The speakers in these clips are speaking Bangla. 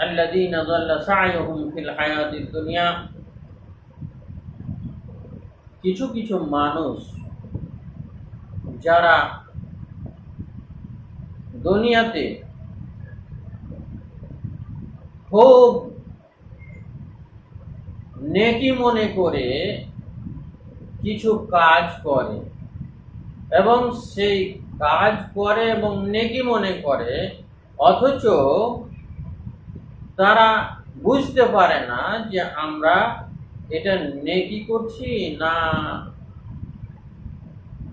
الذين ضل سعيهم في الحياة الدنيا কিছু কিছু মানুষ যারা দুনিয়াতে খুব নেকি মনে করে কিছু কাজ করে এবং সেই কাজ করে এবং নেকি মনে করে অথচ তারা বুঝতে পারে না যে আমরা এটা নেকি করছি না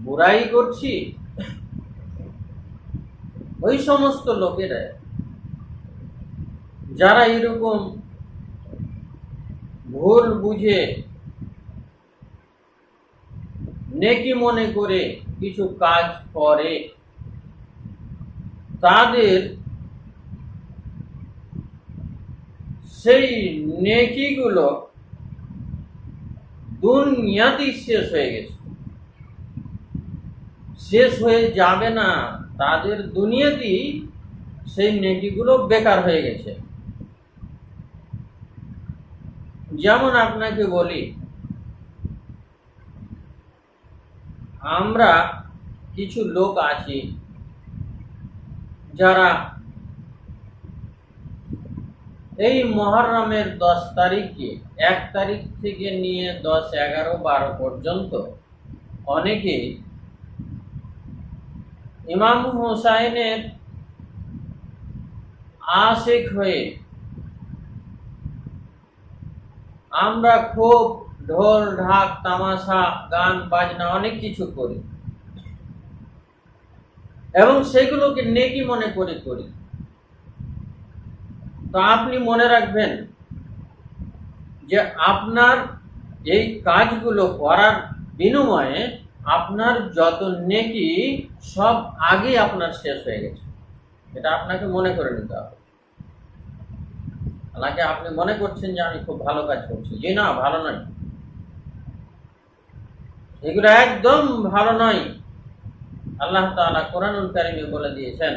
বুড়াই করছি। ওই সমস্ত লোকেরা যারা এরকম ভুল বুঝে নেকি মনে করে কিছু কাজ করে, তাদের সেই নেকিগুলো দুনিয়াতেই শেষ হয়ে গেছে। শেষ হয়ে যাবে না, তাদের দুনিয়াতেই সেই নেকিগুলো বেকার হয়ে গেছে। যেমন আপনাকে বলি, আমরা কিছু লোক আছি যারা এই মহরমের দশ তারিখে, এক তারিখ থেকে নিয়ে দশ, এগারো, বারো পর্যন্ত অনেকে ইমাম হোসাইনের আশেক হয়ে আমরা খুব ঢোল, ঢাক, তামাশা, গান, বাজনা অনেক কিছু করি। এবং সেগুলোকে নেকি মনে করে করি। তো আপনি মনে রাখবেন যে আপনার এই কাজগুলো করার বিনিময়ে আপনার যত নেকি সব আগে আপনার শেষ হয়ে গেছে। এটা আপনাকে মনে করে নিতে হবে। নাকি আপনি মনে করছেন যে আমি খুব ভালো কাজ করছি। জি না, ভালো নয়। এগুলো একদম ভালো নয়। আল্লাহ তাআলা কোরআনুল কারিমে বলে দিয়েছেন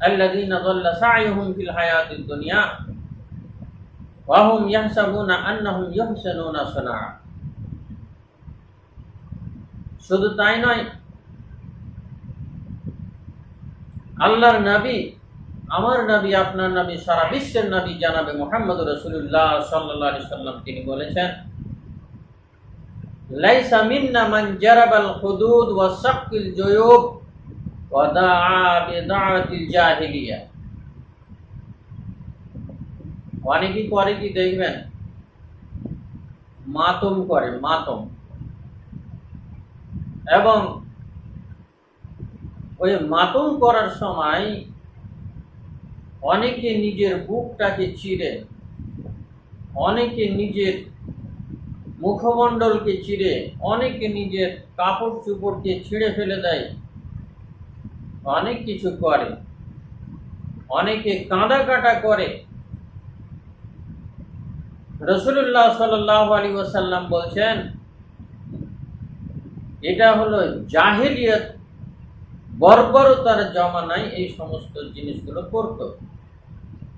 যাল্লা সা'য়ুহুম ফিল হায়াতিদ দুনিয়া ওয়া হুম ইয়াহসাবুনা আন্নাহুম ইহসানুনা সুনআ। শুধু তাই নয়, আল্লাহর নবী, আমার নবী, আপনার নবী, সারা বিশ্বের নবী জানাবে মোহাম্মদ রসুল্লাহ সাল্লাহ সাল্লাম, তিনি বলেছেন, লাইসা মিন্না মান জারাবাল হুদুদ ওয়া সাক্কিল জুয়ুব। বিদাআতিল জাহিলিয়া অনেকে করে কি দেখবেন? মাতম করে, মাতম। এবং ওই মাতম করার সময় অনেকে নিজের বুকটাকে চিরে অনেকে নিজের মুখমণ্ডলকে চিরে অনেকে নিজের কাপড় চুপড়কে ছিঁড়ে ফেলে দেয়। অনেক কিছু করে, অনেকে কাঁদা কাটা করে। রসুল্লাহ সাল্লাহ আলী ওসাল্লাম বলছেন, এটা হলো জাহেলিয়ত, বর্বরতার জমানায় এই সমস্ত জিনিসগুলো করত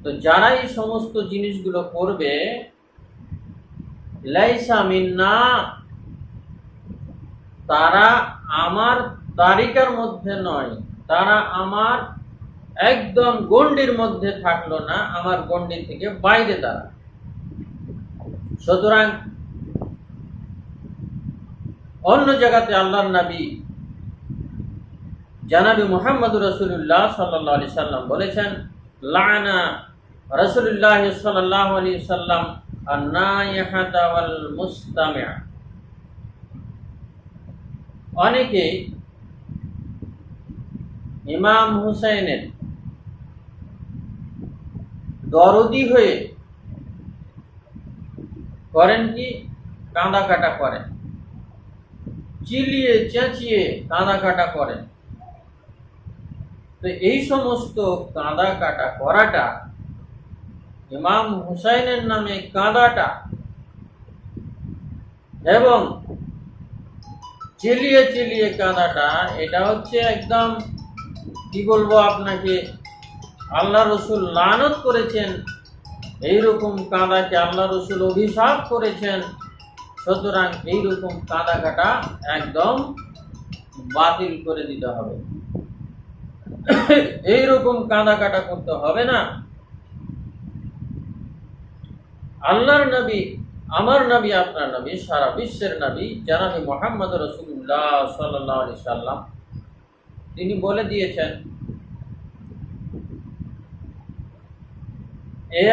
তো যারা এই সমস্ত জিনিসগুলো করবে লাইসা তারা আমার তালিকার মধ্যে নয় তারা আমার একদম গন্ডির মধ্যে থাকল না, আমার গন্ডি থেকে বাইরে তারা। সুতরাং অন্য জায়গাতে আল্লাহর নবী জানাবি মোহাম্মদ রসুল্লাহ সাল্লাহ সাল্লাম বলেছেন, লানা রসুল্লাহ সাল্লাহ আলি সাল্লাম মুস্তামিয়া অনেকে ইমাম হুসাইনের দরদি হয়ে করেন কি? কাঁদা কাটা করেন। চিলিয়ে, চেঁচিয়ে কাঁদা কাটা করেন। তো এই সমস্ত কাঁদা কাটা করাটা ইমাম হুসাইনের নামে কাঁদাটা এবং চিলিয়ে চিলিয়ে কাঁদাটা, এটা হচ্ছে একদম কি বলব আপনাকে? আল্লাহ রসুল লানত করেছেন। এইরকম কাদাকে আল্লাহ রসুল অভিশাপ করেছেন। সুতরাং এইরকম কাদা কাটা একদম বাতিল করে দিতে হবে। এইরকম কাদা কাটা করতে হবে না। আল্লাহর নবী, আমার নবী, আপনার নবী, সারা বিশ্বের নবী জানাবি মোহাম্মদ রসুল্লাহ সাল্লাহ সাল্লাম তিনি বলে দিয়েছেন,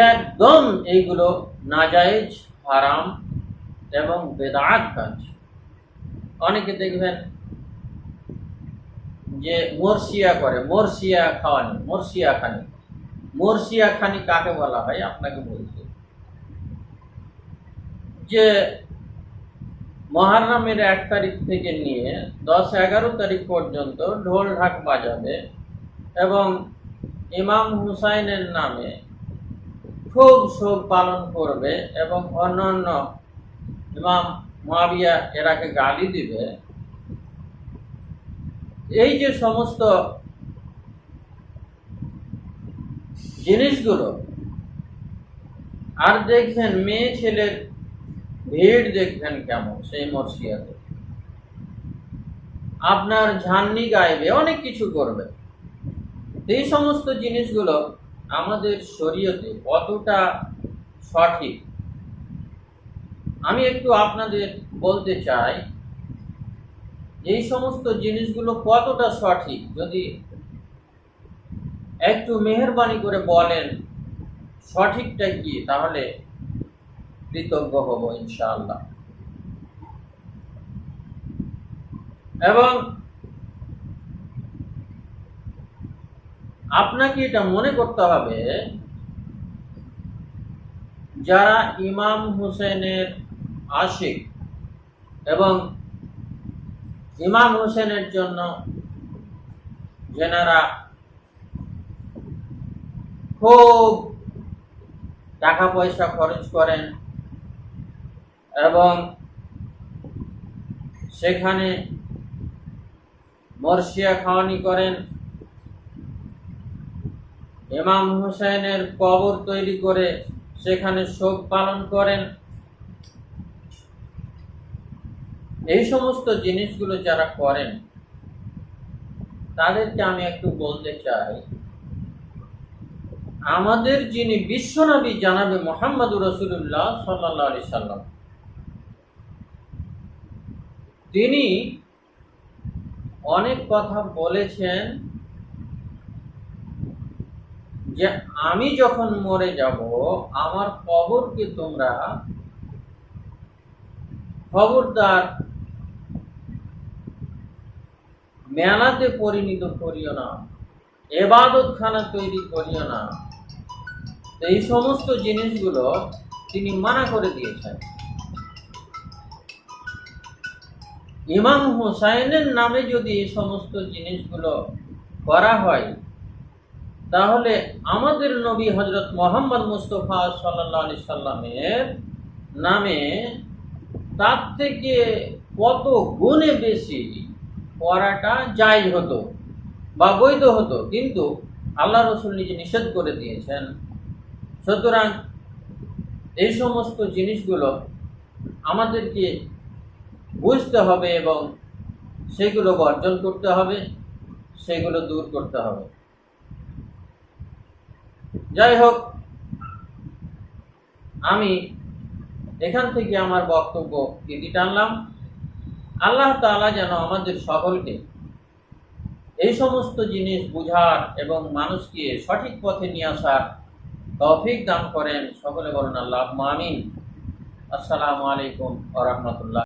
একদম এইগুলো নাজায়েজ, হারাম এবং বেদাত কাজ। অনেকে দেখবেন যে মরসিয়া করে, মরসিয়া খাওয়ানি, মরসিয়া খানি। মরসিয়া খানি কাকে বলা হয়? আপনাকে বলছি। যে মহারামের এক তারিখ থেকে নিয়ে দশ এগারো তারিখ পর্যন্ত ঢোল ঢাক বাজাবে এবং ইমাম হুসাইনের নামে খুব শোক পালন করবে এবং অন্যান্য ইমাম মাবিয়া এরাকে গালি দিবে। এই যে সমস্ত জিনিসগুলো, আর দেখছেন মেয়ে ছেলের ভিড় দেখবেন কেমন? সেই মর্সিয়াতে আপনার ঝান্নি গাইবে, অনেক কিছু করবে। এই সমস্ত জিনিসগুলো আমাদের শরীয়তে কতটা সঠিক? আমি একটু আপনাদের বলতে চাই, এই সমস্ত জিনিসগুলো কতটা সঠিক? যদি একটু মেহরবানি করে বলেন, সঠিকটা কি? তাহলে কৃতজ্ঞ হব, ইনশাআল্লাহ। এবং আপনাকে এটা মনে করতে হবে, যারা ইমাম হোসেনের আশিক এবং ইমাম হোসেনের জন্য যেনারা খুব টাকা পয়সা খরচ করেন এবং সেখানে মর্শিয়া খাওয়ানি করেন। ইমাম হোসেনের কবর তৈরি করে সেখানে শোক পালন করেন। এই সমস্ত জিনিসগুলো যারা করেন, তাদেরকে আমি একটু বলতে চাই, আমাদের যিনি বিশ্বনবী জানাবে মোহাম্মদ রসুল্লাহ সাল্লাহ আলি সাল্লাম তিনি অনেক কথা বলেছেন যে আমি যখন মরে যাব, আমার কবরকে তোমরা খবরদার মেলাতে পরিণত করিও না এবাদত খানা তৈরি করিও না। এই সমস্ত জিনিসগুলো তিনি মানা করে দিয়েছেন। ইমাম হোসাইনের নামে যদি এই সমস্ত জিনিসগুলো করা হয়, তাহলে আমাদের নবী হজরত মোহাম্মদ মুস্তফা সাল্লাহ আলি সাল্লামের নামে তার থেকে কত গুণে বেশি করাটা জায়জ হতো বা বৈধ হতো? কিন্তু আল্লাহ রসুল নিজে নিষেধ করে দিয়েছেন। সুতরাং এই সমস্ত জিনিসগুলো আমাদেরকে বুঝতে হবে এবং সেগুলো বর্জন করতে হবে, সেগুলো দূর করতে হবে। যাই হোক, আমি এখান থেকে আমার বক্তব্য ইতি টানলাম। আল্লাহ তাআলা যেন আমাদের সকলকে এই সমস্ত জিনিস বুঝার এবং মানুষকে সঠিক পথে নিয়ে আসার তৌফিক দান করেন। সকলে বলেন আল্লাহ আমিন। আসসালামু আলাইকুম আ রহমতুল্লাহ।